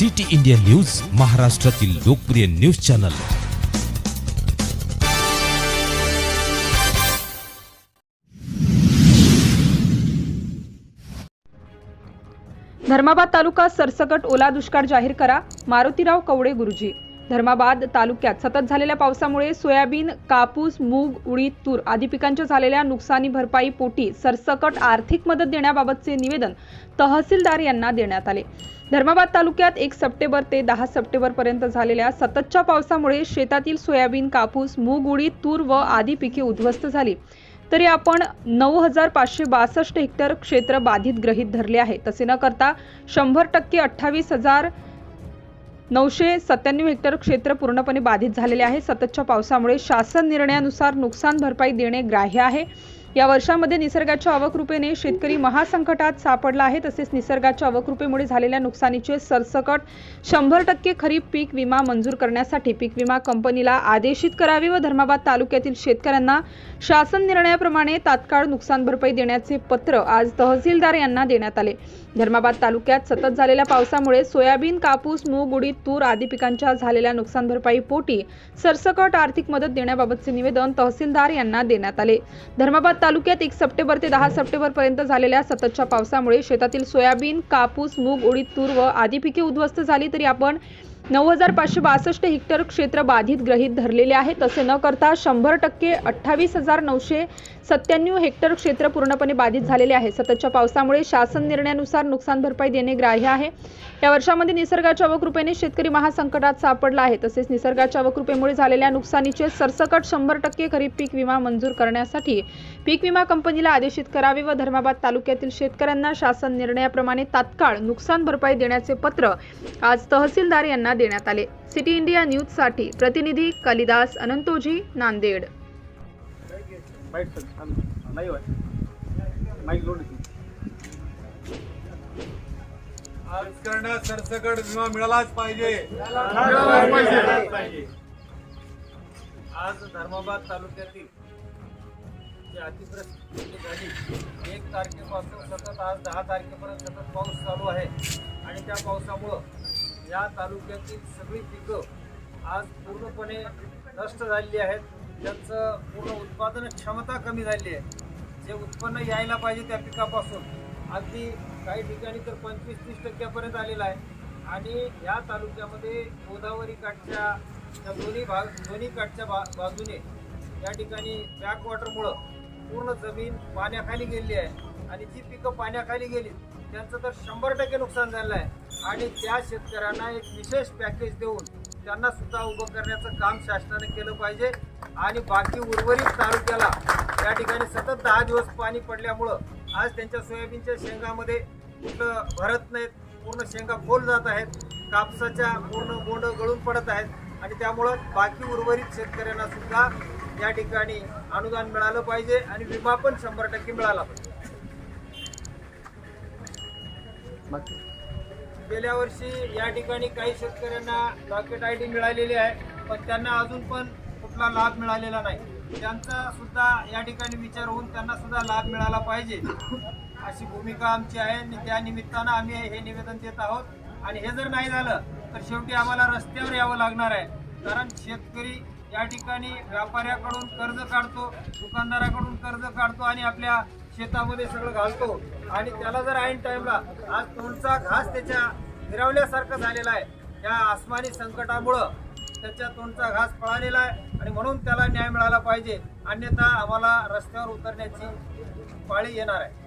City India news महाराष्ट्रातील लोकप्रिय news channel. Dharmabad तालुका सरसकट ओला दुष्काळ जाहीर करा. मारुतीराव कवडे गुरुजी. धर्माबाद तालुक्यात सतत झालेल्या पावसामुळे सोयाबीन कापूस मूग उडीद तूर आदी पिकांच्या झालेल्या नुकसानी भरपाई पोटी सरसकट आर्थिक मदत देण्याबाबतचे निवेदन तहसीलदार यांना देण्यात आले. धर्माबाद तालुक्यात एक सप्टेंबर ते दहा सप्टेंबर पर्यंत झालेल्या सततच्या पावसामुळे शेतातील सोयाबीन कापूस मूग उडीद तूर व आदी पिके उद्ध्वस्त झाली. तरी आपण नऊ हजार पाचशे बासष्ट हेक्टर क्षेत्र बाधित गृहीत धरले आहे. तसे न करता शंभर टक्के अठ्ठावीस हजार नऊशे सत्त्याण्णव हेक्टर क्षेत्र पूर्णपणे बाधित झालेले आहे. सततच्या पावसामुळे शासन निर्णयानुसार नुकसान भरपाई देणे ग्राह्य आहे. या वर्षामध्ये निसर्गाच्या अवकृपेने शेतकरी महासंकटात सापडला आहे. तसेच निसर्गाच्या अवकृपेमुळे झालेल्या नुकसानीचे सरसकट शंभर टक्के खरीप पीक विमा मंजूर करण्यासाठी पीक विमा कंपनीला आदेशित करावे व धर्माबाद तालुक्यातील शेतकऱ्यांना शासन निर्णयाप्रमाणे तात्काळ नुकसान भरपाई देण्याचे पत्र आज तहसीलदार यांना देण्यात आले. धर्माबाद तालुक्यात सतत झालेल्या पावसामुळे सोयाबीन कापूस मूग उडीद तूर आदी पिकांच्या झालेल्या नुकसान भरपाई पोटी सरसकट आर्थिक मदत देण्याबाबतचे निवेदन तहसीलदार यांना देण्यात आले. धर्माबाद तालुक्यात एक सप्टेंबर ते दहा सप्टेंबर पर्यंत झालेल्या सततच्या पावसामुळे शेतातील सोयाबीन कापूस मूग उडीद तूर व आदी पिके उद्ध्वस्त झाली तरी आपण नऊ हजार पाचशे बासष्ट हेक्टर क्षेत्र बाधित ग्रहित धरलेले आहे. तसे न करता शंभर टक्के अठ्ठावीस हजार नऊशे सत्त्याण्णव हेक्टर क्षेत्र पूर्णपणे बाधित झालेले आहे. सततच्या पावसामुळे शासन निर्णयानुसार नुकसान भरपाई देणे ग्राह्य आहे. या वर्षामध्ये निसर्गाच्या अवकृपेने शेतकरी महासंकटात सापडला आहे. तसेच निसर्गाच्या अवकृपेमुळे झालेल्या नुकसानीचे सरसकट शंभर टक्के खरीप पीक विमा मंजूर करण्यासाठी पीक विमा कंपनीला आदेशित करावे व धर्माबाद तालुक्यातील शेतकऱ्यांना शासन निर्णयाप्रमाणे तात्काळ नुकसान भरपाई देण्याचे पत्र आज तहसीलदार यांना देण्यात आले. सिटी इंडिया न्यूजसाठी प्रतिनिधी कालिदास अनंतोजी नांदेड. Mike sir. नाही होय माईक लोड शेतकऱ्यांना सरसकट विमा मिळालाच पाहिजे. आज धर्माबाद तालुक्यातील जी अतिवृष्टी झाली एक तारखेपासून सतत आज दहा तारखेपर्यंत सतत पाऊस चालू आहे. आणि त्या पावसामुळं या तालुक्यातील सगळी पिकं आज पूर्णपणे नष्ट झालेली आहेत. त्यांचं पूर्ण उत्पादन क्षमता कमी झाली आहे जे उत्पन्न यायला पाहिजे त्या पिकापासून. अगदी काही ठिकाणी तर पंचवीस तीस टक्क्यापर्यंत आलेलं आहे. आणि या तालुक्यामध्ये गोदावरी काठच्या त्या दोन्ही भाग दोन्ही काठच्या बा बाजूने या ठिकाणी बॅकवॉटरमुळं पूर्ण जमीन पाण्याखाली गेलेली आहे. आणि जी पिकं पाण्याखाली गेली त्यांचं तर शंभर टक्के नुकसान झालं आहे. आणि त्या शेतकऱ्यांना एक विशेष पॅकेज देऊन त्यांना सुद्धा उभं करण्याचं काम शासनाने केलं पाहिजे. आणि बाकी उर्वरित तालुक्याला त्या ठिकाणी सतत दहा दिवस पाणी पडल्यामुळं आज त्यांच्या सोयाबीनच्या शेंगामध्ये कुठं भरत नाहीत पूर्ण शेंगा खोल जात आहेत. कापसाच्या पूर्ण बोंड गळून पडत आहेत. आणि त्यामुळं बाकी उर्वरित शेतकऱ्यांना सुद्धा या ठिकाणी अनुदान मिळालं पाहिजे आणि विमा पण शंभर टक्के मिळाला पाहिजे. गेल्या वर्षी या ठिकाणी काही शेतकऱ्यांना लॉकेट आय डी मिळालेली आहे पण त्यांना अजून पण कुठला लाभ मिळालेला नाही. त्यांचा सुद्धा या ठिकाणी विचार होऊन त्यांना सुद्धा लाभ मिळाला पाहिजे अशी भूमिका आमची आहे. आणि त्या निमित्तानं आम्ही हे निवेदन देत आहोत. आणि हे जर नाही झालं तर शेवटी आम्हाला रस्त्यावर यावं लागणार आहे. कारण शेतकरी या ठिकाणी व्यापाऱ्याकडून कर्ज काढतो दुकानदाराकडून कर्ज काढतो आणि आपल्या शेतामध्ये सगळं घालतो. आणि त्याला जर ऐन टाइमला आज तोंडचा घास त्याच्या फिरवल्यासारखं झालेला आहे. या आसमानी संकटामुळं त्याच्या तोंडचा घास पळालेला आहे. आणि म्हणून त्याला न्याय मिळाला पाहिजे. अन्यथा आम्हाला रस्त्यावर उतरण्याची पाळी येणार आहे.